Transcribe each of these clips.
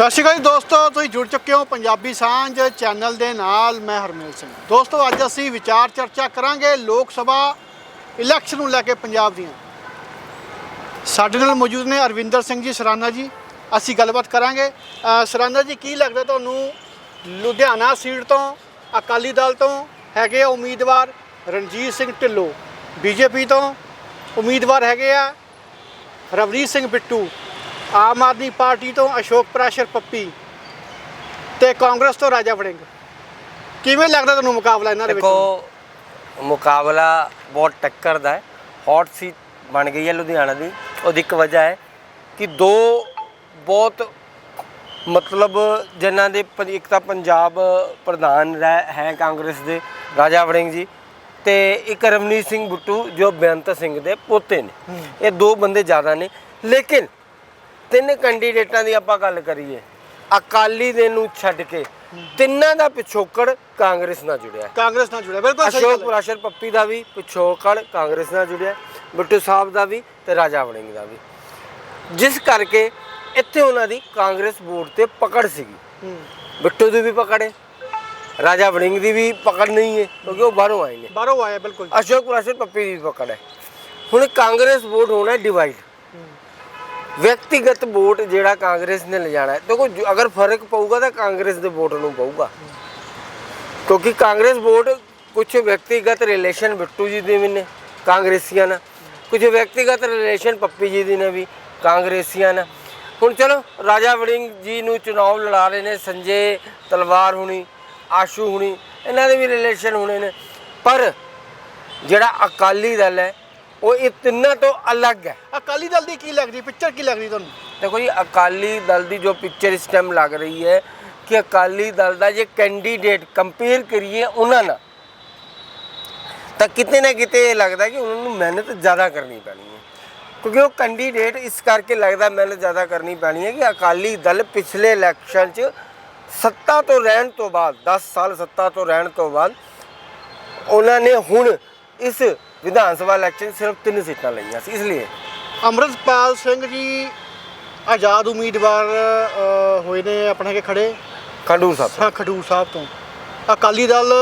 ਸਤਿ ਸ਼੍ਰੀ ਅਕਾਲ ਜੀ ਦੋਸਤੋ, ਤੁਸੀਂ ਜੁੜ ਚੁੱਕੇ ਹੋ ਪੰਜਾਬੀ ਸਾਂਝ ਚੈਨਲ ਦੇ ਨਾਲ, ਮੈਂ ਹਰਮੇਲ ਸਿੰਘ। ਦੋਸਤੋ, ਅੱਜ ਅਸੀਂ ਵਿਚਾਰ ਚਰਚਾ ਕਰਾਂਗੇ ਲੋਕ ਸਭਾ ਇਲੈਕਸ਼ਨ ਨੂੰ ਲੈ ਕੇ ਪੰਜਾਬ ਦੀਆਂ। ਸਾਡੇ ਨਾਲ ਮੌਜੂਦ ਨੇ ਅਰਵਿੰਦਰ ਸਿੰਘ ਜੀ, ਸਰਾਨਾ ਜੀ। ਅਸੀਂ ਗੱਲਬਾਤ ਕਰਾਂਗੇ। ਸਰਾਨਾ ਜੀ, ਕੀ ਲੱਗਦਾ ਤੁਹਾਨੂੰ ਲੁਧਿਆਣਾ ਸੀਟ ਤੋਂ, ਅਕਾਲੀ ਦਲ ਤੋਂ ਹੈਗੇ ਆ ਉਮੀਦਵਾਰ ਰਣਜੀਤ ਸਿੰਘ ਢਿੱਲੋਂ? ਬੀਜੇਪੀ ਤੋਂ ਉਮੀਦਵਾਰ ਹੈਗੇ ਆ ਰਵਨੀਤ ਸਿੰਘ ਬਿੱਟੂ। ਆਮ ਆਦਮੀ ਪਾਰਟੀ ਤੋਂ ਅਸ਼ੋਕ ਪ੍ਰਾਸ਼ਰ ਪੱਪੀ ਤੇ ਕਾਂਗਰਸ ਤੋਂ ਰਾਜਾ ਵੜਿੰਗ। ਕਿਵੇਂ ਲੱਗਦਾ ਤੁਹਾਨੂੰ ਮੁਕਾਬਲਾ ਇਹਨਾਂ ਦੇ ਵਿੱਚ? ਦੇਖੋ ਮੁਕਾਬਲਾ ਬਹੁਤ ਟੱਕਰ ਦਾ ਹੈ। ਹੌਟ ਸੀਟ ਬਣ ਗਈ ਹੈ ਲੁਧਿਆਣਾ ਦੀ। ਉਹਦੀ ਇੱਕ ਵਜ੍ਹਾ ਹੈ ਕਿ ਦੋ ਬਹੁਤ ਮਤਲਬ ਜਿਨ੍ਹਾਂ ਦੇ ਇੱਕ ਤਾਂ ਪੰਜਾਬ ਪ੍ਰਧਾਨ ਰਹਿ- ਹੈ ਕਾਂਗਰਸ ਦੇ ਰਾਜਾ ਵੜਿੰਗ ਜੀ ਤੇ ਇੱਕ ਰਵਨੀਤ ਸਿੰਘ ਬਿੱਟੂ ਜੋ ਬੇਅੰਤ ਸਿੰਘ ਦੇ ਪੋਤੇ ਨੇ। ਇਹ ਦੋ ਬੰਦੇ ਜ਼ਿਆਦਾ ਨੇ। ਲੇਕਿਨ ਤਿੰਨ ਕੈਂਡੀਡੇਟਾਂ ਦੀ ਆਪਾਂ ਗੱਲ ਕਰੀਏ ਅਕਾਲੀ ਦੇ ਨੂੰ ਛੱਡ ਕੇ ਤਿੰਨਾਂ ਦਾ ਪਿਛੋਕੜ ਕਾਂਗਰਸ ਨਾਲ ਜੁੜਿਆ। ਹੈ ਕਾਂਗਰਸ ਨਾਲ ਜੁੜਿਆ ਬਿਲਕੁਲ ਸਹੀ ਅਸ਼ੋਕ। ਪ੍ਰਾਸ਼ਰ ਪੱਪੀ ਦਾ ਵੀ ਪਿਛੋਕੜ ਕਾਂਗਰਸ ਨਾਲ ਜੁੜਿਆ ਬਿੱਟੂ ਸਾਹਿਬ ਦਾ ਵੀ ਤੇ ਰਾਜਾ ਵੜਿੰਗ ਦਾ ਵੀ। ਜਿਸ ਕਰਕੇ ਇੱਥੇ ਉਹਨਾਂ ਦੀ ਕਾਂਗਰਸ ਵੋਟ ਤੇ ਪਕੜ ਸੀਗੀ। ਬਿੱਟੂ ਦੀ ਵੀ ਪਕੜ ਹੈ ਰਾਜਾ ਵੜਿੰਗ ਦੀ ਵੀ ਪਕੜ ਨਹੀਂ ਹੈ ਕਿਉਂਕਿ ਉਹ ਬਾਹਰੋਂ ਆਏ ਨੇ। ਬਾਹਰੋਂ ਆਇਆ ਬਿਲਕੁਲ। ਅਸ਼ੋਕ ਪ੍ਰਾਸ਼ਰ ਪੱਪੀ ਦੀ ਵੀ ਪਕੜ ਹੈ। ਹੁਣ ਕਾਂਗਰਸ ਵੋਟ ਹੋਣਾ ਡਿਵਾਈਡ ਵਿਅਕਤੀਗਤ ਵੋਟ ਜਿਹੜਾ ਕਾਂਗਰਸ ਨੇ ਲਿਜਾਣਾ ਹੈ। ਦੇਖੋ, ਜੋ- ਅਗਰ ਫ਼ਰਕ ਪਊਗਾ ਤਾਂ ਕਾਂਗਰਸ ਦੇ ਵੋਟ ਨੂੰ ਪਊਗਾ। ਕਿਉਂਕਿ ਕਾਂਗਰਸ ਵੋਟ ਕੁਝ ਵਿਅਕਤੀਗਤ ਰਿਲੇਸ਼ਨ ਬਿੱਟੂ ਜੀ ਦੇ ਵੀ ਨੇ, ਕਾਂਗਰਸੀਆਂ ਨਾਲ। ਕੁਝ ਵਿਅਕਤੀਗਤ ਰਿਲੇਸ਼ਨ ਪੱਪੀ ਜੀ ਦੀ ਨੇ ਵੀ, ਕਾਂਗਰਸੀਆਂ ਨਾਲ। ਹੁਣ ਚਲੋ, ਰਾਜਾ ਵੜਿੰਗ ਜੀ ਨੂੰ ਚੁਣਾਵ ਲੜਾ ਰਹੇ ਨੇ, ਸੰਜੇ ਤਲਵਾਰ ਹੁਣੀ, ਆਸ਼ੂ ਹੁਣੀ, ਇਹਨਾਂ ਦੇ ਵੀ ਰਿਲੇਸ਼ਨ ਹੋਣੇ ਨੇ। ਪਰ ਜਿਹੜਾ ਅਕਾਲੀ ਦਲ ਹੈ ਉਹ ਇਹ ਤਿੰਨਾਂ ਤੋਂ ਅਲੱਗ ਹੈ। ਅਕਾਲੀ ਦਲ ਦੀ ਕੀ ਲੱਗਦੀ ਪਿਕਚਰ ਕੀ ਲੱਗਦੀ ਤੁਹਾਨੂੰ? ਦੇਖੋ ਜੀ ਅਕਾਲੀ ਦਲ ਦੀ ਜੋ ਪਿਕਚਰ ਇਸ ਟਾਈਮ ਲੱਗ ਰਹੀ ਹੈ ਕਿ ਅਕਾਲੀ ਦਲ ਦਾ ਜੇ ਕੈਂਡੀਡੇਟ ਕੰਪੇਅਰ ਕਰੀਏ ਉਹਨਾਂ ਨਾਲ ਤਾਂ ਕਿਤੇ ਨਾ ਕਿਤੇ ਇਹ ਲੱਗਦਾ ਕਿ ਉਹਨਾਂ ਨੂੰ ਮਿਹਨਤ ਜ਼ਿਆਦਾ ਕਰਨੀ ਪੈਣੀ ਹੈ। ਕਿਉਂਕਿ ਉਹ ਕੈਂਡੀਡੇਟ ਇਸ ਕਰਕੇ ਲੱਗਦਾ ਮਿਹਨਤ ਜ਼ਿਆਦਾ ਕਰਨੀ ਪੈਣੀ ਹੈ ਕਿ ਅਕਾਲੀ ਦਲ ਪਿਛਲੇ ਇਲੈਕਸ਼ਨ 'ਚ ਸੱਤਾ ਤੋਂ ਰਹਿਣ ਤੋਂ ਬਾਅਦ 10 ਸਾਲ ਸੱਤਾ ਤੋਂ ਰਹਿਣ ਤੋਂ ਬਾਅਦ ਉਹਨਾਂ ਨੇ ਹੁਣ ਇਸ ਵਿਧਾਨ ਸਭਾ ਇਲੈਕਸ਼ਨ ਸਿਰਫ ਤਿੰਨ ਸੀਟਾਂ ਲਈਆਂ ਸੀ ਇਸ ਲਈ। ਅੰਮ੍ਰਿਤਪਾਲ ਸਿੰਘ ਜੀ ਆਜ਼ਾਦ ਉਮੀਦਵਾਰ ਅ, ਹੋਏ ਨੇ ਆਪਣੇ ਕੇ ਖੜੇ। ਖੰਡੂਰ ਸਾਹਿਬ ਹਾਂ ਖਡੂਰ ਸਾਹਿਬ ਤੋਂ। ਅਕਾਲੀ ਦਲ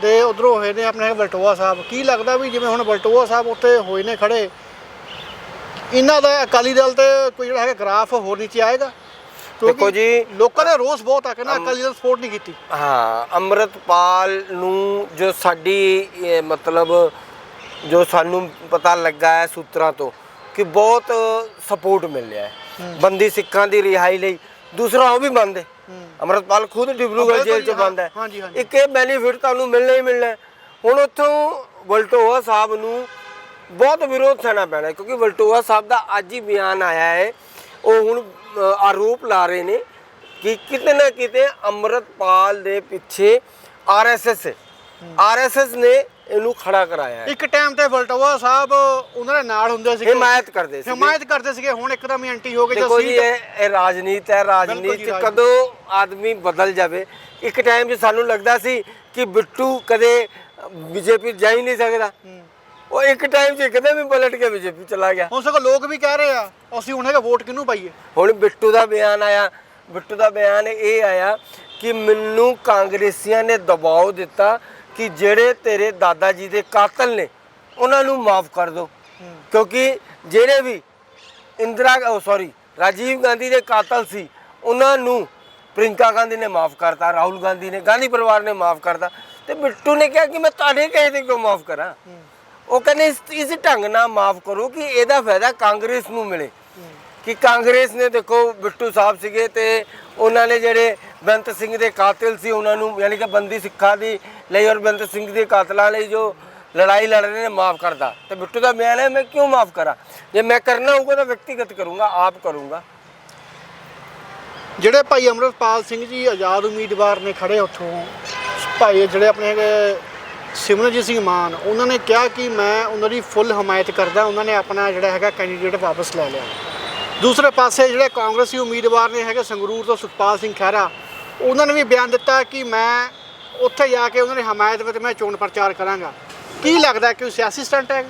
ਦੇ ਉਧਰੋਂ ਹੋਏ ਨੇ ਆਪਣੇ ਬਲਟੋਆ ਸਾਹਿਬ। ਕੀ ਲੱਗਦਾ ਵੀ ਜਿਵੇਂ ਹੁਣ ਬਲਟੋਆ ਸਾਹਿਬ ਉੱਤੇ ਹੋਏ ਨੇ ਖੜੇ ਇਹਨਾਂ ਦਾ ਅਕਾਲੀ ਦਲ ਤੇ ਕੋਈ ਜਿਹੜਾ ਹੈਗਾ ਗ੍ਰਾਫ ਹੋਰ ਨੀਚੇ ਆਏਗਾ? ਕਿਉਂਕਿ ਦੇਖੋ ਜੀ, ਲੋਕਾਂ ਦਾ ਰੋਸ ਬਹੁਤ ਆ ਕਿ ਨਾ ਅਕਾਲੀ ਦਲ ਸਪੋਰਟ ਨਹੀਂ ਕੀਤੀ। ਹਾਂ ਅੰਮ੍ਰਿਤਪਾਲ ਨੂੰ ਜੋ ਸਾਡੀ ਇਹ ਮਤਲਬ ਜੋ ਸਾਨੂੰ ਪਤਾ ਲੱਗਾ ਹੈ ਸੂਤਰਾਂ ਤੋਂ ਕਿ ਬਹੁਤ ਸਪੋਰਟ ਮਿਲ ਰਿਹਾ ਹੈ। ਬੰਦੀ ਸਿੱਖਾਂ ਦੀ ਰਿਹਾਈ ਲਈ। ਦੂਸਰਾ ਉਹ ਵੀ ਬੰਦ ਹੈ। ਅੰਮ੍ਰਿਤਪਾਲ ਖੁਦ ਡਿਬਰੂਗੜ੍ਹ ਜੇਲ੍ਹ 'ਚ ਬੰਦ ਹੈ। ਇੱਕ ਇਹ ਬੈਨੀਫਿਟ ਤੁਹਾਨੂੰ ਮਿਲਣਾ ਹੀ ਮਿਲਣਾ। ਹੁਣ ਉੱਥੋਂ ਵਲਟੋਆ ਸਾਹਿਬ ਨੂੰ ਬਹੁਤ ਵਿਰੋਧ ਸਹਿਣਾ ਪੈਣਾ ਕਿਉਂਕਿ ਵਲਟੋਆ ਸਾਹਿਬ ਦਾ ਅੱਜ ਹੀ ਬਿਆਨ ਆਇਆ ਹੈ। ਉਹ ਹੁਣ ਆਰੋਪ ਲਾ ਰਹੇ ਨੇ ਕਿ ਕਿਤੇ ਨਾ ਕਿਤੇ ਅੰਮ੍ਰਿਤਪਾਲ ਦੇ ਪਿੱਛੇ ਆਰਐਸਐਸ ਆਰਐਸਐਸ ਨੇ ਇਹਨੂੰ ਖੜਾ ਕਰਾਇਆ ਹੈ। ਇੱਕ ਟਾਈਮ ਤੇ ਬਲਟੋਆ ਸਾਹਿਬ ਉਹਨਾਂ ਦੇ ਨਾਲ ਹੁੰਦੇ ਸੀਗੇ। ਹਿਮਾਇਤ ਕਰਦੇ ਸੀ ਹਿਮਾਇਤ ਕਰਦੇ ਸੀਗੇ। ਹੁਣ ਇੱਕਦਮ ਹੀ ਐਂਟੀ ਹੋ ਗਏ ਦੇਖੋ ਜੀ ਸੀਟ ਇਹ ਇਹ ਰਾਜਨੀਤ ਹੈ ਰਾਜਨੀਤ ਜੀ, ਚ ਰਾਜਨੀਤ। ਕਦੋਂ ਆਦਮੀ ਬਦਲ ਜਾਵੇ? ਇੱਕ ਟਾਈਮ 'ਚ ਸਾਨੂੰ ਲੱਗਦਾ ਸੀ ਕਿ ਬਿੱਟੂ ਕਦੇ ਬੀਜੇਪੀ ਜਾ ਹੀ ਨਹੀਂ ਸਕਦਾ। ਉਹ ਇੱਕ ਟਾਈਮ 'ਚ ਇੱਕਦਮ ਹੀ ਪਲਟ ਕੇ ਬੀਜੇਪੀ ਚਲਾ ਗਿਆ। ਹੁਣ ਸਗੋਂ ਲੋਕ ਵੀ ਕਹਿ ਰਹੇ ਆ ਅਸੀਂ ਹੁਣ ਹੈਗਾ ਵੋਟ ਕਿਹਨੂੰ ਪਾਈਏ? ਹੁਣ ਬਿੱਟੂ ਦਾ ਬਿਆਨ ਆਇਆ। ਬਿੱਟੂ ਦਾ ਬਿਆਨ ਇਹ ਆਇਆ ਕਿ ਮੈਨੂੰ ਕਾਂਗਰਸੀਆਂ ਨੇ ਦਬਾਅ ਦਿੱਤਾ ਕਿ ਜਿਹੜੇ ਤੇਰੇ ਦਾਦਾ ਜੀ ਦੇ ਕਾਤਲ ਨੇ ਉਹਨਾਂ ਨੂੰ ਮਾਫ ਕਰ ਦਿਓ ਕਿਉਂਕਿ ਜਿਹੜੇ ਵੀ ਇੰਦਰਾ ਸੌਰੀ ਰਾਜੀਵ ਗਾਂਧੀ ਦੇ ਕਾਤਲ ਸੀ ਉਹਨਾਂ ਨੂੰ ਪ੍ਰਿੰਕਾ ਗਾਂਧੀ ਨੇ ਮਾਫ ਕਰਤਾ ਰਾਹੁਲ ਗਾਂਧੀ ਨੇ ਗਾਂਧੀ ਪਰਿਵਾਰ ਨੇ ਮਾਫ ਕਰਤਾ। ਤੇ ਬਿੱਟੂ ਨੇ ਕਿਹਾ ਕਿ ਮੈਂ ਤੁਹਾਡੇ ਕਹੇ ਤੇ ਕਿਉਂ ਮਾਫ ਕਰਾਂ? ਉਹ ਕਹਿੰਦੇ ਇਸ ਇਸ ਢੰਗ ਨਾਲ ਮਾਫ ਕਰੋ ਕਿ ਇਹਦਾ ਫਾਇਦਾ ਕਾਂਗਰਸ ਨੂੰ ਮਿਲੇ। ਕਿ ਕਾਂਗਰਸ ਨੇ ਦੇਖੋ ਬਿੱਟੂ ਸਾਹਿਬ ਸੀਗੇ ਤੇ ਉਹਨਾਂ ਨੇ ਜਿਹੜੇ ਬੇਅੰਤ ਸਿੰਘ ਦੇ ਕਾਤਿਲ ਸੀ, ਉਹਨਾਂ ਨੂੰ ਯਾਨੀ ਕਿ ਬੰਦੀ ਸਿੱਖਾਂ ਦੀ ਲਈ ਔਰ ਬੇਅੰਤ ਸਿੰਘ ਦੇ ਕਾਤਲਾਂ ਲਈ ਜੋ ਲੜਾਈ ਲੜ ਰਹੇ ਨੇ, ਮਾਫ ਕਰਦਾ। ਤੇ ਬਿੱਟੂ ਦਾ ਬਿਆਨ ਹੈ, ਮੈਂ ਕਿਉਂ ਮਾਫ ਕਰਾਂ? ਜੇ ਮੈਂ ਕਰਨਾ ਹੋਊਗਾ ਤਾਂ ਵਿਅਕਤੀਗਤ ਕਰੂੰਗਾ, ਆਪ ਕਰੂੰਗਾ। ਜਿਹੜੇ ਭਾਈ ਅਮਰਪਾਲ ਸਿੰਘ ਜੀ ਆਜ਼ਾਦ ਉਮੀਦਵਾਰ ਨੇ ਖੜੇ ਉੱਥੋਂ, ਭਾਈ ਜਿਹੜੇ ਆਪਣੇ ਹੈਗੇ ਸਿਮਰਨਜੀਤ ਸਿੰਘ ਮਾਨ, ਉਹਨਾਂ ਨੇ ਕਿਹਾ ਕਿ ਮੈਂ ਉਹਨਾਂ ਦੀ ਫੁੱਲ ਹਮਾਇਤ ਕਰਦਾ, ਉਹਨਾਂ ਨੇ ਆਪਣਾ ਜਿਹੜਾ ਹੈਗਾ ਕੈਂਡੀਡੇਟ ਵਾਪਸ ਲੈ ਲਿਆ। ਦੂਸਰੇ ਪਾਸੇ ਜਿਹੜੇ ਕਾਂਗਰਸੀ ਉਮੀਦਵਾਰ ਨੇ ਹੈਗੇ ਸੰਗਰੂਰ ਤੋਂ ਸੁਖਪਾਲ ਸਿੰਘ ਖਹਿਰਾ ਉਹਨਾਂ ਨੇ ਵੀ ਬਿਆਨ ਦਿੱਤਾ ਕਿ ਮੈਂ ਉੱਥੇ ਜਾ ਕੇ ਉਹਨਾਂ ਦੀ ਹਮਾਇਤ ਵਿੱਚ ਮੈਂ ਚੋਣ ਪ੍ਰਚਾਰ ਕਰਾਂਗਾ। ਕੀ ਲੱਗਦਾ ਕਿ ਉਹ ਸਿਆਸੀ ਸਟੰਟ ਹੈ?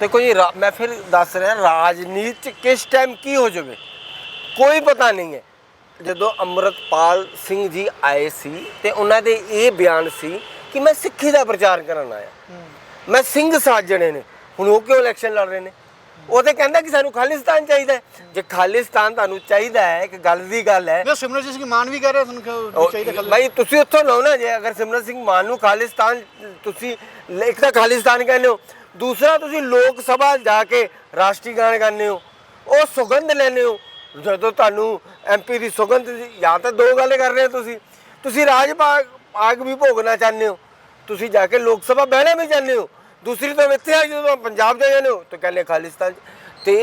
ਦੇਖੋ ਜੀ ਮੈਂ ਫਿਰ ਦੱਸ ਰਿਹਾ ਰਾਜਨੀਤੀ ਕਿਸ ਟਾਈਮ ਕੀ ਹੋ ਜਾਵੇ? ਕੋਈ ਪਤਾ ਨਹੀਂ ਹੈ। ਜਦੋਂ ਅੰਮ੍ਰਿਤਪਾਲ ਸਿੰਘ ਜੀ ਆਏ ਸੀ ਤੇ ਉਹਨਾਂ ਦੇ ਇਹ ਬਿਆਨ ਸੀ ਕਿ ਮੈਂ ਸਿੱਖੀ ਦਾ ਪ੍ਰਚਾਰ ਕਰਨ ਆਇਆ। ਮੈਂ ਸਿੰਘ ਸਾਜਣੇ ਨੇ। ਹੁਣ ਉਹ ਕਿਉਂ ਇਲੈਕਸ਼ਨ ਲੜ ਰਹੇ ਨੇ? ਉਹ ਤੇ ਕਹਿੰਦਾ ਕਿ ਸਾਨੂੰ ਖਾਲਿਸਤਾਨ ਚਾਹੀਦਾ ਹੈ। ਜੇ ਖਾਲਿਸਤਾਨ ਤੁਹਾਨੂੰ ਚਾਹੀਦਾ ਹੈ ਇੱਕ ਗੱਲ ਦੀ ਗੱਲ ਹੈ। ਇਹ ਸਿਮਰਜੀਤ ਸਿੰਘ ਮਾਨ ਵੀ ਕਹਿ ਰਹੇ ਤੁਹਾਨੂੰ ਕਿ ਉਹ- ਚਾਹੀਦਾ ਭਾਈ ਤੁਸੀਂ ਉੱਥੋਂ ਲਓ ਨਾ ਜੇ ਅਗਰ ਸਿਮਰਨ ਸਿੰਘ ਮਾਨ ਨੂੰ ਖਾਲਿਸਤਾਨ ਤੁਸੀਂ ਲ- ਇੱਕ ਤਾਂ ਖਾਲਿਸਤਾਨ ਕਹਿੰਦੇ ਹੋ ਦੂਸਰਾ ਤੁਸੀਂ ਲੋਕ ਸਭਾ ਜਾ ਕੇ ਰਾਸ਼ਟਰੀ ਗਾਣ ਗਾਉਂਦੇ ਹੋ ਉਹ ਸੁਗੰਧ ਲੈਂਦੇ ਹੋ। ਜਦੋਂ ਤੁਹਾਨੂੰ ਐਮਪੀ ਦੀ ਸੁਗੰਧ ਦੀ- ਜਾਂ ਤਾਂ ਦੋ ਗੱਲ ਕਰ ਰਹੇ ਹੋ ਤੁਸੀਂ। ਤੁਸੀਂ ਰਾਜ ਭਾਗ ਆਗ ਵੀ ਭੋਗਣਾ ਚਾਹੁੰਦੇ ਹੋ। ਤੁਸੀਂ ਜਾ ਕੇ ਲੋਕ ਸਭਾ ਬਹਿਣਾ ਵੀ ਚਾਹੁੰਦੇ ਹੋ। ਦੂਸਰੀ ਤਾਂ ਇੱਥੇ ਆ ਜਦੋਂ ਪੰਜਾਬ ਜਾ ਜਾਂਦੇ ਹੋ, ਤਾਂ ਕਹਿੰਦੇ ਖਾਲਿਸਤਾਨ 'ਚ। ਤੇ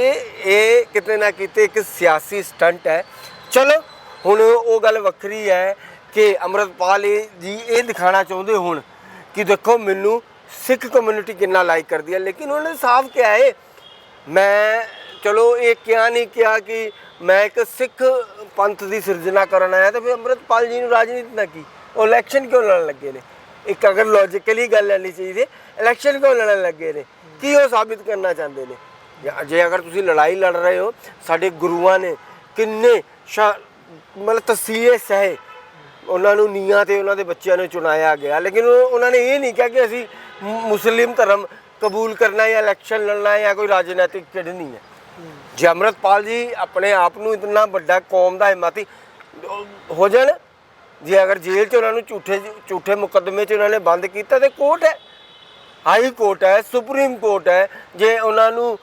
ਇਹ ਕਿਤੇ ਨਾ ਕਿਤੇ ਇੱਕ ਸਿਆਸੀ ਸਟੰਟ ਹੈ। ਚਲੋ, ਹੁਣ ਉਹ ਗੱਲ ਵੱਖਰੀ ਹੈ ਕਿ ਅਮਰਤਪਾਲ ਜੀ ਇਹ ਦਿਖਾਣਾ ਚਾਹੁੰਦੇ ਹੁਣ ਕਿ ਦੇਖੋ ਮੈਨੂੰ ਸਿੱਖ ਕਮਿਊਨਿਟੀ ਕਿੰਨਾ ਲਾਈਕ ਕਰਦੀ ਹੈ। ਲੇਕਿਨ ਉਹਨਾਂ ਨੇ ਸਾਫ਼ ਕਿਹਾ ਹੈ, ਮੈਂ ਚਲੋ ਇਹ ਕਿਹਾ ਨਹੀਂ ਕਿਹਾ ਕਿ ਮੈਂ ਇੱਕ ਸਿੱਖ ਪੰਥ ਦੀ ਸਿਰਜਣਾ ਕਰਨ ਆਇਆ, ਤੇ ਫਿਰ ਅਮਰਤਪਾਲ ਜੀ ਨੂੰ ਰਾਜਨੀਤੀ ਨਾ ਕੀ? ਉਹ ਇਲੈਕਸ਼ਨ ਕਿਉਂ ਲੜਨ ਲੱਗੇ ਨੇ? ਇੱਕ ਅਗਰ ਲੌਜੀਕਲੀ ਗੱਲ ਲੈਣੀ ਚਾਹੀਦੀ ਇਲੈਕਸ਼ਨ ਕਿਉਂ ਲੜਨ ਲੱਗੇ ਨੇ? ਕੀ ਉਹ ਸਾਬਿਤ ਕਰਨਾ ਚਾਹੁੰਦੇ ਨੇ? ਜੇ ਅਗਰ ਤੁਸੀਂ ਲੜਾਈ ਲੜ ਰਹੇ ਹੋ, ਸਾਡੇ ਗੁਰੂਆਂ ਨੇ ਕਿੰਨੇ ਸ਼ਾ- ਮਤਲਬ ਤਸੀਹੇ ਸਹੇ ਉਹਨਾਂ ਨੂੰ ਨੀਹਾਂ ਤੇ ਉਹਨਾਂ ਦੇ ਬੱਚਿਆਂ ਨੂੰ ਚੁਣਾਇਆ ਗਿਆ। ਲੇਕਿਨ ਉਹ- ਉਹਨਾਂ ਨੇ ਇਹ ਨਹੀਂ ਕਿਹਾ ਕਿ ਅਸੀਂ ਮੁਸਲਿਮ ਧਰਮ ਕਬੂਲ ਕਰਨਾ ਜਾਂ ਇਲੈਕਸ਼ਨ ਲੜਨਾ ਜਾਂ ਕੋਈ ਰਾਜਨੀਤਿਕ ਖੇਡਣੀ ਹੈ। ਜੇ ਅੰਮ੍ਰਿਤਪਾਲ ਜੀ ਆਪਣੇ ਆਪ ਨੂੰ ਇਤਨਾ ਵੱਡਾ ਕੌਮ ਦਾ ਹਿੰਮਤੀ ਹੋ ਜਾਣ। ਜੇ ਅਗਰ ਜੇਲ੍ਹ 'ਚ ਉਹਨਾਂ ਨੂੰ ਝੂਠੇ ਝੂਠੇ ਮੁਕੱਦਮੇ 'ਚ ਉਹਨਾਂ ਨੇ ਬੰਦ ਕੀਤਾ ਤੇ ਕੋਰਟ ਹੈ। ਹਾਈ ਕੋਰਟ ਹੈ ਸੁਪਰੀਮ ਕੋਰਟ ਹੈ ਜੇ ਉਹਨਾਂ ਨੂੰ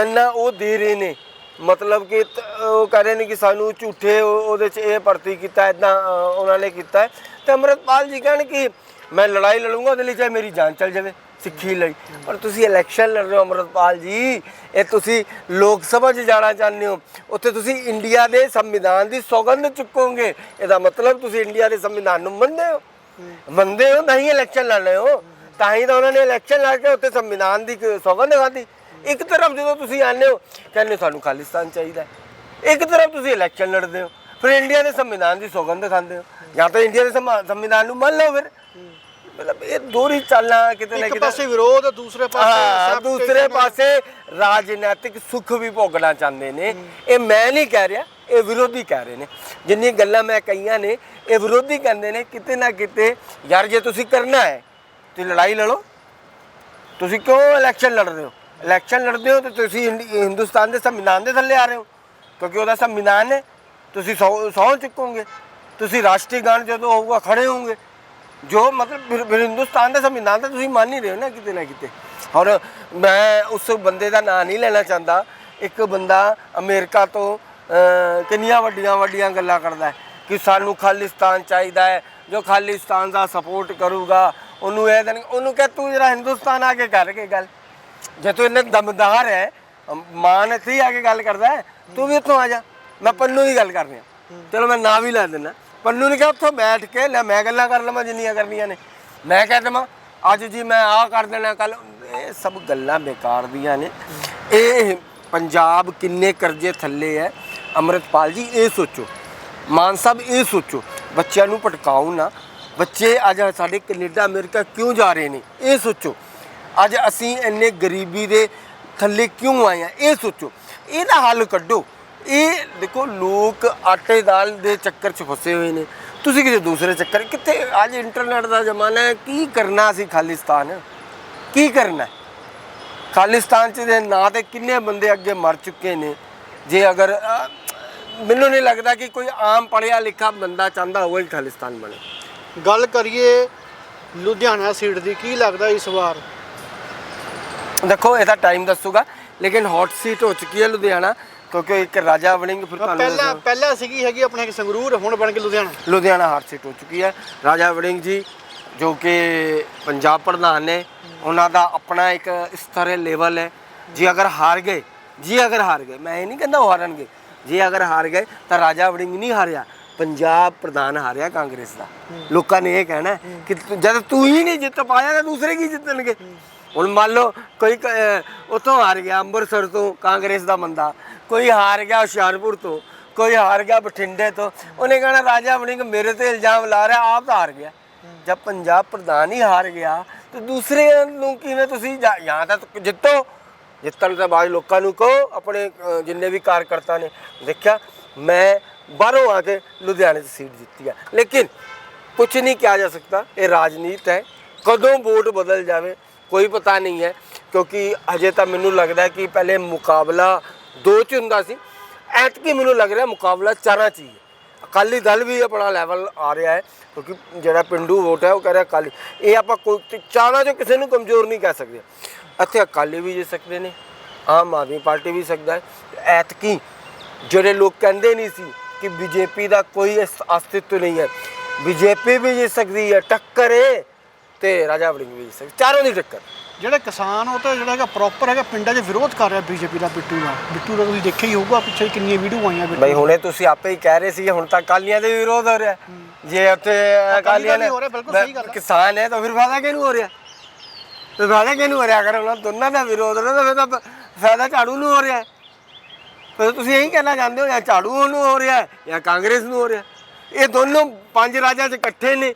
ਇੰਨਾ ਉਹ ਦੇ ਰਹੇ ਨੇ ਮਤਲਬ ਕਿ ਉਹ ਕਹਿ ਰਹੇ ਨੇ ਕਿ ਸਾਨੂੰ ਝੂਠੇ ਉਹ- ਉਹਦੇ 'ਚ ਇਹ ਭਰਤੀ ਕੀਤਾ ਇਦਾਂ ਉਹਨਾਂ ਨੇ ਕੀਤਾ। ਤੇ ਅਮਰਤਪਾਲ ਜੀ ਕਹਿਣ ਕਿ ਮੈਂ ਲੜਾਈ ਲੜੂੰਗਾ ਉਹਦੇ ਲਈ ਚਾਹੇ ਮੇਰੀ ਜਾਨ ਚਲ ਜਾਵੇ ਸਿੱਖੀ ਲਈ। ਪਰ ਤੁਸੀਂ ਇਲੈਕਸ਼ਨ ਲੜ ਰਹੇ ਹੋ ਅਮਰਤਪਾਲ ਜੀ ਇਹ ਤੁਸੀਂ ਲੋਕ ਸਭਾ 'ਚ ਜਾਣਾ ਚਾਹੁੰਦੇ ਹੋ ਉੱਥੇ ਤੁਸੀਂ ਇੰਡੀਆ ਦੇ ਸੰਵਿਧਾਨ ਦੀ ਸੌਗੰਧ ਚੁੱਕੋਗੇ ਇਹਦਾ ਮਤਲਬ ਤੁਸੀਂ ਇੰਡੀਆ ਦੇ ਸੰਵਿਧਾਨ ਨੂੰ ਮੰਨਦੇ ਹੋ? ਮੰਨਦੇ ਹੋ ਨਹੀਂ ਇਲੈਕਸ਼ਨ ਲੜ ਰਹੇ ਹੋ? ਤਾਂ ਹੀ ਤਾਂ ਉਹਨਾਂ ਨੇ ਇਲੈਕਸ਼ਨ ਲੜ ਕੇ ਉੱਥੇ ਸੰਵਿਧਾਨ ਦੀ ਇੱਕ ਸੌਗੰਧ ਖਾਧੀ ਇੱਕ ਤਰਫ ਜਦੋਂ ਤੁਸੀਂ ਆਉਂਦੇ ਹੋ ਕਹਿੰਦੇ ਸਾਨੂੰ ਖਾਲਿਸਤਾਨ ਚਾਹੀਦਾ। ਇੱਕ ਤਰਫ ਤੁਸੀਂ ਇਲੈਕਸ਼ਨ ਲੜਦੇ ਹੋ ਫਿਰ ਇੰਡੀਆ ਦੇ ਸੰਵਿਧਾਨ ਦੀ ਸੌਗੰਧ ਖਾਂਦੇ ਹੋ। ਜਾਂ ਤਾਂ ਇੰਡੀਆ ਦੇ ਸੰਵਿ- ਸੰਵਿਧਾਨ ਨੂੰ ਮੰਨ ਲਓ ਫਿਰ। ਮਤਲਬ ਇਹ ਦੋਹਰੀ ਚਾਲਾਂ ਕਿਤੇ ਨਾ ਇੱਕ ਕਿਤੇ ਪਾਸੇ ਵਿਰੋਧ ਦੂਸਰੇ ਪਾਸੇ ਦੂਸਰੇ। ਪਾਸੇ ਰਾਜਨੀਤਿਕ ਸੁੱਖ ਵੀ ਭੋਗਣਾ ਚਾਹੁੰਦੇ ਨੇ। ਇਹ ਮੈਂ ਨਹੀਂ ਕਹਿ ਰਿਹਾ ਇਹ ਵਿਰੋਧੀ ਕਹਿ ਰਹੇ ਨੇ। ਜਿੰਨੀ ਗੱਲਾਂ ਮੈਂ ਕਹੀਆਂ ਨੇ ਇਹ ਵਿਰੋਧੀ ਕਹਿੰਦੇ ਨੇ ਕਿਤੇ ਨਾ ਕਿਤੇ ਯਾਰ ਜੇ ਤੁਸੀਂ ਕਰਨਾ ਹੈ ਤੇ ਲੜਾਈ ਲੜੋ। ਤੁਸੀਂ ਕਿਉਂ ਇਲੈਕਸ਼ਨ ਲੜ ਰਹੇ ਹੋ? ਇਲੈਕਸ਼ਨ ਲੜਦੇ ਹੋ ਤੇ ਤੁਸੀਂ ਹਿੰਦ- ਹਿੰਦੁਸਤਾਨ ਦੇ ਸੰਵਿਧਾਨ ਦੇ ਥੱਲੇ ਆ ਰਹੇ ਹੋ। ਕਿਉਂਕਿ ਉਹਦਾ ਸੰਵਿਧਾਨ ਹੈ। ਤੁਸੀਂ ਸੌ ਸਹੁੰ ਚੁੱਕੋਗੇ। ਤੁਸੀਂ ਰਾਸ਼ਟਰੀ ਗਾਨ ਜਦੋਂ ਹੋਊਗਾ ਖੜੇ ਹੋਗੇ ਜੋ ਮਤਲਬ ਫਿਰ- ਹਿੰਦੁਸਤਾਨ ਦਾ ਸੰਵਿਧਾਨ ਤਾਂ ਤੁਸੀਂ ਮੰਨ ਹੀ ਰਹੇ ਹੋ ਨਾ ਕਿਤੇ ਨਾ ਕਿਤੇ। ਔਰ ਮੈਂ ਉਸ ਬੰਦੇ ਦਾ ਨਾਂ ਨਹੀਂ ਲੈਣਾ ਚਾਹੁੰਦਾ। ਇੱਕ ਬੰਦਾ ਅਮਰੀਕਾ ਤੋਂ ਕਿੰਨੀਆਂ ਵੱਡੀਆਂ ਵੱਡੀਆਂ ਗੱਲਾਂ ਕਰਦਾ ਹੈ। ਕਿ ਸਾਨੂੰ ਖਾਲਿਸਤਾਨ ਚਾਹੀਦਾ ਹੈ। ਜੋ ਖਾਲਿਸਤਾਨ ਦਾ ਸਪੋਰਟ ਕਰੂਗਾ ਉਹਨੂੰ ਇਹ ਦੇਣ ਉਹਨੂੰ ਕਹ ਤੂੰ ਜਰਾ ਹਿੰਦੁਸਤਾਨ ਆ ਕੇ ਕਰ ਕੇ ਗੱਲ। ਜੇ ਤੂੰ ਇੰਨੇ ਦਮਦਾਰ ਹੈ ਮਾਨ ਇੱਥੇ ਹੀ ਆ ਕੇ ਗੱਲ ਕਰਦਾ ਹੈ, ਤੂੰ ਵੀ ਇੱਥੋਂ ਆ ਜਾ। ਮੈਂ ਪੰਨੂ ਦੀ ਗੱਲ ਕਰ ਰਿਹਾ ਚਲੋ ਮੈਂ ਨਾਂ ਵੀ ਲੈ ਦਿੰਦਾ। ਪੰਨੂ ਨੇ ਕਿਹਾ ਉੱਥੋਂ ਬੈਠ ਕੇ ਲੈ ਮੈਂ ਗੱਲਾਂ ਕਰ ਲਵਾਂ ਜਿੰਨੀਆਂ ਕਰਨੀਆਂ ਨੇ। ਮੈਂ ਕਹਿ ਦੇਵਾਂ, ਅੱਜ ਜੀ ਮੈਂ ਆਹ ਕਰ ਦੇਣਾ, ਕੱਲ ਇਹ ਸਭ ਗੱਲਾਂ ਬੇਕਾਰ ਦੀਆਂ ਨੇ। ਇਹ ਪੰਜਾਬ ਕਿੰਨੇ ਕਰਜ਼ੇ ਥੱਲੇ ਹੈ। ਅੰਮ੍ਰਿਤਪਾਲ ਜੀ, ਇਹ ਸੋਚੋ। ਮਾਨ ਸਾਹਿਬ, ਇਹ ਸੋਚੋ। ਬੱਚਿਆਂ ਨੂੰ ਭਟਕਾਓ ਨਾ। ਬੱਚੇ ਅੱਜ ਸਾਡੇ ਕੈਨੇਡਾ, ਅਮਰੀਕਾ ਕਿਉਂ ਜਾ ਰਹੇ ਨੇ? ਇਹ ਸੋਚੋ। ਅੱਜ ਅਸੀਂ ਇੰਨੇ ਗਰੀਬੀ ਦੇ ਥੱਲੇ ਕਿਉਂ ਆਏ ਆ? ਇਹ ਸੋਚੋ। ਇਹਦਾ ਹੱਲ ਕੱਢੋ। ਇਹ ਦੇਖੋ, ਲੋਕ ਆਟੇ ਦਾਲ ਦੇ ਚੱਕਰ 'ਚ ਫਸੇ ਹੋਏ ਨੇ। ਤੁਸੀਂ ਕਿਸੇ ਦੂਸਰੇ ਚੱਕਰ ਕਿੱਥੇ? ਅੱਜ ਇੰਟਰਨੈਟ ਦਾ ਜ਼ਮਾਨਾ ਹੈ। ਕੀ ਕਰਨਾ ਸੀ ਖਾਲਿਸਤਾਨ? ਕੀ ਕਰਨਾ? ਖਾਲਿਸਤਾਨ 'ਚ ਦੇ ਨਾਂ ਤੇ ਕਿੰਨੇ ਬੰਦੇ ਅੱਗੇ ਮਰ ਚੁੱਕੇ ਨੇ? ਜੇ ਅਗਰ ਮੈਨੂੰ ਨਹੀਂ ਲੱਗਦਾ ਕਿ ਕੋਈ ਆਮ ਪੜ੍ਹਿਆ ਲਿਖਾ ਬੰਦਾ ਚਾਹੁੰਦਾ ਹੋਵੇ ਕਿ ਖਾਲਿਸਤਾਨ ਬਣੇ ਗੱਲ ਕਰੀਏ ਲੁਧਿਆਣਾ ਸੀਟ ਦੀ ਕੀ ਲੱਗਦਾ ਇਸ ਵਾਰ? ਦੇਖੋ ਇਹਦਾ ਟਾਈਮ ਦੱਸੂਗਾ ਲੇਕਿਨ ਹੌਟ ਸੀਟ ਹੋ ਚੁੱਕੀ ਹੈ ਲੁਧਿਆਣਾ ਕਿਉਂਕਿ ਇੱਕ ਰਾਜਾ ਵੜਿੰਗ ਫਿਰ ਤੁਹਾਨੂੰ ਪਹਿਲਾਂ। ਪਹਿਲਾਂ ਸੀਗੀ ਹੈਗੀ ਆਪਣੇ ਸੰਗਰੂਰ ਹੁਣ ਬਣ ਕੇ ਲੁਧਿਆਣਾ। ਲੁਧਿਆਣਾ ਹਾਰ ਸੀਟ ਹੋ ਚੁੱਕੀ ਹੈ। ਰਾਜਾ ਵੜਿੰਗ ਜੀ ਜੋ ਕਿ ਪੰਜਾਬ ਪ੍ਰਧਾਨ ਨੇ ਉਹਨਾਂ ਦਾ ਆਪਣਾ ਇੱਕ ਇਸ ਤਰ੍ਹਾਂ ਲੈਵਲ ਹੈ ਜੇ ਅਗਰ ਹਾਰ ਗਏ ਜੀ ਅਗਰ ਹਾਰ ਗਏ ਮੈਂ ਇਹ ਨਹੀਂ ਕਹਿੰਦਾ ਹਾਰਨਗੇ ਜੇ ਅਗਰ ਹਾਰ ਗਏ ਤਾਂ ਰਾਜਾ ਵੜਿੰਗ ਨਹੀਂ ਹਾਰਿਆ। ਪੰਜਾਬ ਪ੍ਰਧਾਨ ਹਾਰਿਆ ਕਾਂਗਰਸ ਦਾ। ਲੋਕਾਂ ਨੇ ਇਹ ਕਹਿਣਾ ਕਿ ਜਦ ਤੂੰ ਹੀ ਨਹੀਂ ਜਿੱਤ ਪਾਇਆ ਤਾਂ ਦੂਸਰੇ ਕੀ ਜਿੱਤਣਗੇ? ਹੁਣ ਮੰਨ ਲਓ ਕੋਈ ਉੱਥੋਂ ਹਾਰ ਗਿਆ ਅੰਮ੍ਰਿਤਸਰ ਤੋਂ ਕਾਂਗਰਸ ਦਾ ਬੰਦਾ ਕੋਈ ਹਾਰ ਗਿਆ ਹੁਸ਼ਿਆਰਪੁਰ ਤੋਂ ਕੋਈ ਹਾਰ ਗਿਆ ਬਠਿੰਡੇ ਤੋਂ ਉਹਨੇ ਕਹਣਾ ਰਾਜਾ ਵੜਿੰਗ ਮੇਰੇ ਤੇ ਇਲਜ਼ਾਮ ਲਾ ਰਿਹਾ ਆਪ ਤਾਂ ਹਾਰ ਗਿਆ। ਜਦ ਪੰਜਾਬ ਪ੍ਰਧਾਨ ਹੀ ਹਾਰ ਗਿਆ ਤੇ ਦੂਸਰੇ ਨੂੰ ਕਿਵੇਂ ਤੁਸੀਂ ਜਾਂ- ਤਾਂ ਜਿੱਤੋ। ਜਿੱਤਣ ਤੋਂ ਬਾਅਦ ਲੋਕਾਂ ਨੂੰ ਕਹੋ ਆਪਣੇ ਜਿੰਨੇ ਵੀ ਕਾਰਕਰਤਾ ਨੇ। ਦੇਖਿਆ ਮੈਂ ਬਾਹਰੋਂ ਆ ਕੇ ਲੁਧਿਆਣੇ 'ਚ ਸੀਟ ਜਿੱਤੀ ਹੈ ਲੇਕਿਨ ਕੁਝ ਨਹੀਂ ਕਿਹਾ ਜਾ ਸਕਦਾ। ਇਹ ਰਾਜਨੀਤ ਹੈ। ਕਦੋਂ ਵੋਟ ਬਦਲ ਜਾਵੇ, ਕੋਈ ਪਤਾ ਨਹੀਂ ਹੈ। ਕਿਉਂਕਿ ਅਜੇ ਤਾਂ ਮੈਨੂੰ ਲੱਗਦਾ ਕਿ ਪਹਿਲੇ ਮੁਕਾਬਲਾ ਦੋ 'ਚ ਹੁੰਦਾ ਸੀ। ਐਤਕੀ ਮੈਨੂੰ ਲੱਗ ਰਿਹਾ ਮੁਕਾਬਲਾ ਚਾਰਾਂ 'ਚ ਹੀ ਹੈ। ਅਕਾਲੀ ਦਲ ਵੀ ਆਪਣਾ ਲੈਵਲ ਆ ਰਿਹਾ ਹੈ। ਕਿਉਂਕਿ ਜਿਹੜਾ ਪਿੰਡੂ ਵੋਟ ਹੈ, ਉਹ ਕਹਿ ਰਿਹਾ ਅਕਾਲੀ। ਇਹ ਆਪਾਂ ਕੋਈ ਚਾਰਾਂ 'ਚੋਂ ਕਿਸੇ ਨੂੰ ਕਮਜ਼ੋਰ ਨਹੀਂ ਕਹਿ ਸਕਦੇ। ਇੱਥੇ ਅਕਾਲੀ ਵੀ ਜਿੱਤ ਸਕਦੇ ਨੇ। ਆਮ ਆਦਮੀ ਪਾਰਟੀ ਵੀ ਸਕਦਾ ਹੈ। ਐਤਕੀ ਜਿਹੜੇ ਲੋਕ ਕਹਿੰਦੇ ਨਹੀਂ ਸੀ ਕਿ ਬੀਜੇਪੀ ਦਾ ਕੋਈ ਅਸ- ਅਸਤਿਤਵ ਨਹੀਂ ਹੈ। ਬੀਜੇਪੀ ਵੀ ਜਿੱਤ ਸਕਦੀ ਹੈ ਟੱਕਰ ਹੈ ਤੇ ਰਾਜਾ ਵੜਿੰਗ ਵੀ ਜਿੱਤ ਸਕਦੀ ਚਾਰੋਂ ਦੀ ਟੱਕਰ। ਜਿਹੜੇ ਕਿਸਾਨ ਉਹ ਤਾਂ ਜਿਹੜਾ ਹੈਗਾ ਪ੍ਰੋਪਰ ਹੈਗਾ ਪਿੰਡਾਂ 'ਚ ਵਿਰੋਧ ਕਰ ਰਿਹਾ ਬੀਜੇਪੀ ਦਾ ਬਿੱਟੂ ਦਾ। ਬਿੱਟੂ ਦਾ ਤੁਸੀਂ ਦੇਖਿਆ ਹੀ ਹੋਊਗਾ ਪਿੱਛੇ ਕਿੰਨੀਆਂ ਵੀਡੀਓ ਆਈਆਂ ਬਿੱਟੂ ਬਈ ਹੁਣੇ ਤੁਸੀਂ ਆਪੇ ਹੀ ਕਹਿ ਰਹੇ ਸੀ ਹੁਣ ਤਾਂ ਅਕਾਲੀਆਂ ਦੇ ਵਿਰੋਧ ਹੋ ਰਿਹਾ। ਜੇ ਉੱਥੇ ਅਕਾਲੀਆਂ ਨੇ। ਕਿਸਾਨ ਹੈ ਤਾਂ ਫਿਰ ਫਾਇਦਾ ਕਿਹਨੂੰ ਹੋ ਰਿਹਾ? ਤੇ ਫਾਇਦਾ ਕਿਹਨੂੰ ਹੋ ਰਿਹਾ? ਅਗਰ ਉਹਨਾਂ ਦੋਨਾਂ ਦਾ ਵਿਰੋਧ ਹੋ ਰਿਹਾ ਤਾਂ ਫਿਰ ਤਾਂ ਫਾਇਦਾ ਝਾੜੂ ਨੂੰ ਹੋ ਰਿਹਾ। ਹੈ। ਤੁਸੀਂ ਇਹੀ ਕਹਿਣਾ ਚਾਹੁੰਦੇ ਹੋ, ਜਾਂ ਝਾੜੂ ਨੂੰ ਹੋ ਰਿਹਾ, ਜਾਂ ਕਾਂਗਰਸ ਨੂੰ ਹੋ ਰਿਹਾ? ਇਹ ਦੋਨੋਂ ਪੰਜ ਰਾਜਾਂ 'ਚ ਇਕੱਠੇ ਨੇ।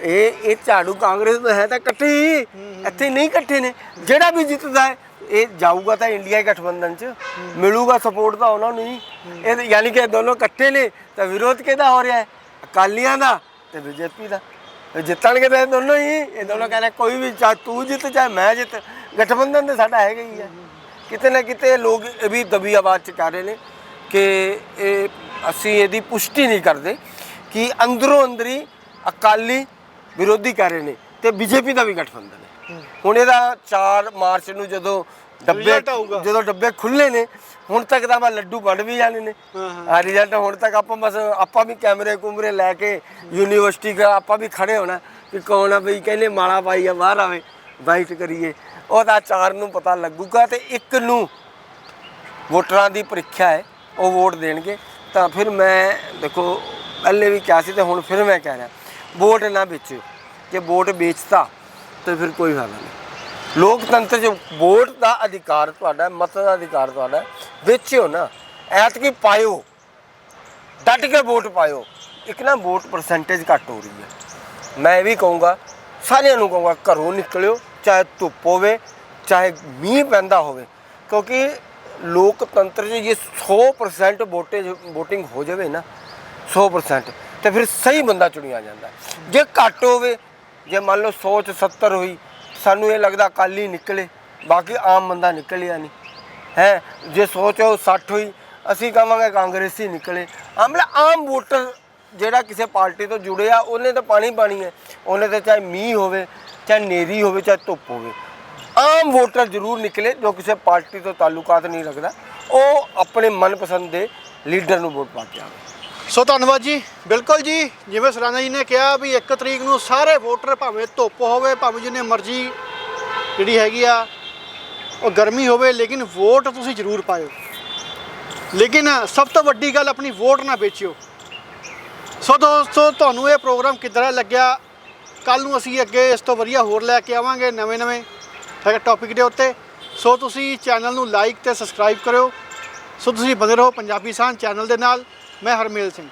ਇਹ ਇਹ ਝਾੜੂ ਕਾਂਗਰਸ ਤਾਂ ਹੈ ਤਾਂ ਇਕੱਠੇ ਹੀ, ਇੱਥੇ ਨਹੀਂ ਇਕੱਠੇ ਨੇ। ਜਿਹੜਾ ਵੀ ਜਿੱਤਦਾ ਹੈ, ਇਹ ਜਾਊਗਾ ਤਾਂ ਇੰਡੀਆ ਗਠਬੰਧਨ 'ਚ। ਮਿਲੂਗਾ ਸਪੋਰਟ ਤਾਂ ਉਹਨਾਂ ਨੂੰ ਹੀ। ਇਹ ਯਾਨੀ ਕਿ ਇਹ ਦੋਨੋਂ ਇਕੱਠੇ ਨੇ, ਤਾਂ ਵਿਰੋਧ ਕਿਹਦਾ ਹੋ ਰਿਹਾ ਹੈ? ਅਕਾਲੀਆਂ ਦਾ ਤੇ ਬੀਜੇਪੀ ਦਾ। ਜਿੱਤਣਗੇ ਤਾਂ ਇਹ ਦੋਨੋਂ ਹੀ। ਇਹ ਦੋਨੋਂ ਕਹਿੰਦੇ ਕੋਈ ਵੀ ਚਾਹੇ ਤੂੰ ਜਿੱਤ, ਚਾਹੇ ਮੈਂ ਜਿੱਤ। ਗਠਬੰਧਨ ਤੇ ਸਾਡਾ ਹੈਗਾ ਹੀ ਹੈ। ਕਿਤੇ ਨਾ ਕਿਤੇ ਲੋਕ ਇਹ ਵੀ ਦਬੀ ਆਵਾਜ਼ ਚ ਕਹਿ ਰਹੇ ਨੇ ਕਿ ਇਹ ਅਸੀਂ ਇਹਦੀ ਪੁਸ਼ਟੀ ਨਹੀਂ ਕਰਦੇ ਕਿ ਅੰਦਰੋਂ ਅੰਦਰੀ ਅਕਾਲੀ ਵਿਰੋਧੀ ਕਰ ਰਹੇ ਨੇ ਤੇ ਬੀਜੇਪੀ ਦਾ ਵੀ ਗਠਬੰਧਨ ਹੈ ਹੁਣ ਇਹਦਾ 4 ਮਾਰਚ ਨੂੰ ਜਦੋਂ ਡੱਬੇ। ਜਦੋਂ ਡੱਬੇ ਖੁੱਲੇ ਨੇ ਹੁਣ ਤੱਕ ਤਾਂ ਮੈਂ ਲੱਡੂ ਵੰਡ ਵੀ ਜਾਣੇ ਨੇ। ਆ ਰਿਜ਼ਲਟ ਹੁਣ ਤੱਕ ਆਪਾਂ ਬਸ ਆਪਾਂ ਵੀ ਕੈਮਰੇ ਕੁਮਰੇ ਲੈ ਕੇ ਯੂਨੀਵਰਸਿਟੀ ਦਾ ਆਪਾਂ ਵੀ ਖੜੇ ਹੋਣਾ ਕਿ ਕੌਣ ਆ ਬਈ ਕਹਿੰਦੇ ਮਾਲਾ ਪਾਈ ਆ ਬਾਹਰ ਆਵੇ ਵਾਈਟ ਕਰੀਏ, ਉਹਦਾ ਚਾਰ ਨੂੰ ਪਤਾ ਲੱਗੂਗਾ ਤੇ ਇੱਕ ਨੂੰ ਵੋਟਰਾਂ ਦੀ ਪ੍ਰੀਖਿਆ ਹੈ, ਉਹ ਵੋਟ ਦੇਣਗੇ। ਤਾਂ ਫਿਰ ਮੈਂ, ਦੇਖੋ, ਪਹਿਲੇ ਵੀ ਕਿਹਾ ਸੀ ਤੇ ਹੁਣ ਫਿਰ ਮੈਂ ਕਹਿ ਰਿਹਾ, ਵੋਟ ਨਾ ਵੇਚੋ ਜੇ ਵੋਟ ਵੇਚਤਾ ਤੇ ਫਿਰ ਕੋਈ ਫਾਇਦਾ ਨਹੀਂ। ਲੋਕਤੰਤਰ 'ਚ ਵੋਟ ਦਾ ਅਧਿਕਾਰ ਤੁਹਾਡਾ ਮਤ ਦਾ ਅਧਿਕਾਰ ਤੁਹਾਡਾ, ਵੇਚਿਓ ਨਾ, ਐਤਕੀ ਪਾਇਓ, ਡਟ ਕੇ ਵੋਟ ਪਾਇਓ। ਇੱਕ ਨਾ ਵੋਟ ਪਰਸੈਂਟੇਜ ਘੱਟ ਹੋ ਰਹੀ ਹੈ। ਮੈਂ ਇਹ ਵੀ ਕਹੂੰਗਾ, ਸਾਰਿਆਂ ਨੂੰ ਕਹੂੰਗਾ, ਘਰੋਂ ਨਿਕਲਿਓ ਚਾਹੇ ਧੁੱਪ ਹੋਵੇ, ਚਾਹੇ ਮੀਂਹ ਪੈਂਦਾ ਹੋਵੇ, ਕਿਉਂਕਿ ਲੋਕਤੰਤਰ 'ਚ ਜੇ 100% ਵੋਟੇ VOTING ਹੋ ਜਾਵੇ ਨਾ 100% ਤੇ ਫਿਰ ਸਹੀ ਬੰਦਾ ਚੁਣਿਆ ਜਾਂਦਾ। ਜੇ ਘੱਟ ਹੋਵੇ, ਜੇ ਮੰਨ ਲਓ 100 ਚ 70 ਹੋਈ, ਸਾਨੂੰ ਇਹ ਲੱਗਦਾ ਅਕਾਲੀ ਨਿਕਲੇ, ਬਾਕੀ ਆਮ ਬੰਦਾ ਨਿਕਲਿਆ ਨਹੀਂ ਹੈ, ਜੇ 100 ਚੋਂ 60 ਹੋਈ, ਅਸੀਂ ਕਹਾਂਗੇ ਕਾਂਗਰਸੀ ਨਿਕਲੇ। ਆਮਲਾ ਆਮ ਵੋਟਰ ਜਿਹੜਾ ਕਿਸੇ ਪਾਰਟੀ ਤੋਂ ਜੁੜਿਆ, ਉਹਨੇ ਤਾਂ ਪਾਣੀ ਪਾਣੀ ਹੈ। ਉਹਨੇ ਤਾਂ ਚਾਹੇ ਮੀਂਹ ਹੋਵੇ ਚਾਹੇ ਨੇਰੀ ਹੋਵੇ, ਚਾਹੇ ਧੁੱਪ ਹੋਵੇ, ਆਮ ਵੋਟਰ ਜ਼ਰੂਰ ਨਿਕਲੇ ਜੋ ਕਿਸੇ ਪਾਰਟੀ ਤੋਂ ਤਾਲੁਕਾਤ ਨਹੀਂ ਰੱਖਦਾ। ਉਹ ਆਪਣੇ ਮਨਪਸੰਦ ਦੇ ਲੀਡਰ ਨੂੰ ਵੋਟ ਪਾ ਕੇ ਆਵੇ। ਸੋ ਧੰਨਵਾਦ ਜੀ। ਬਿਲਕੁਲ ਜੀ, ਜਿਵੇਂ ਸਰਾਣਾ ਜੀ ਨੇ ਕਿਹਾ ਵੀ 1 ਤਰੀਕ ਨੂੰ ਸਾਰੇ ਵੋਟਰ ਭਾਵੇਂ ਧੁੱਪ ਹੋਵੇ, ਭਾਵੇਂ ਜਿੰਨੇ ਮਰਜ਼ੀ ਜਿਹੜੀ ਹੈਗੀ ਆ, ਉਹ ਗਰਮੀ ਹੋਵੇ, ਲੇਕਿਨ ਵੋਟ ਤੁਸੀਂ ਜ਼ਰੂਰ ਪਾਇਓ। ਲੇਕਿਨ ਸਭ ਤੋਂ ਵੱਡੀ ਗੱਲ ਆਪਣੀ ਵੋਟ ਨਾ ਵੇਚਿਓ। ਸੋ ਦੋਸਤੋ, ਤੁਹਾਨੂੰ ਇਹ ਪ੍ਰੋਗਰਾਮ ਕਿੱਦਾਂ ਲੱਗਿਆ? ਕੱਲ ਨੂੰ ਅਸੀਂ ਅੱਗੇ ਇਸ ਤੋਂ ਵਧੀਆ ਹੋਰ ਲੈ ਕੇ ਆਵਾਂਗੇ ਨਵੇਂ ਨਵੇਂ ਠੀਕ ਹੈ ਟੌਪਿਕ ਦੇ ਉੱਤੇ। ਸੋ ਤੁਸੀਂ ਚੈਨਲ ਨੂੰ ਲਾਈਕ ਤੇ ਸਬਸਕ੍ਰਾਈਬ ਕਰਿਓ। ਸੋ ਤੁਸੀਂ ਬਣੇ ਰਹੋ ਪੰਜਾਬੀ ਸਾਨ ਚੈਨਲ ਦੇ ਨਾਲ। ਮੈਂ ਹਰਮੇਲ ਸਿੰਘ।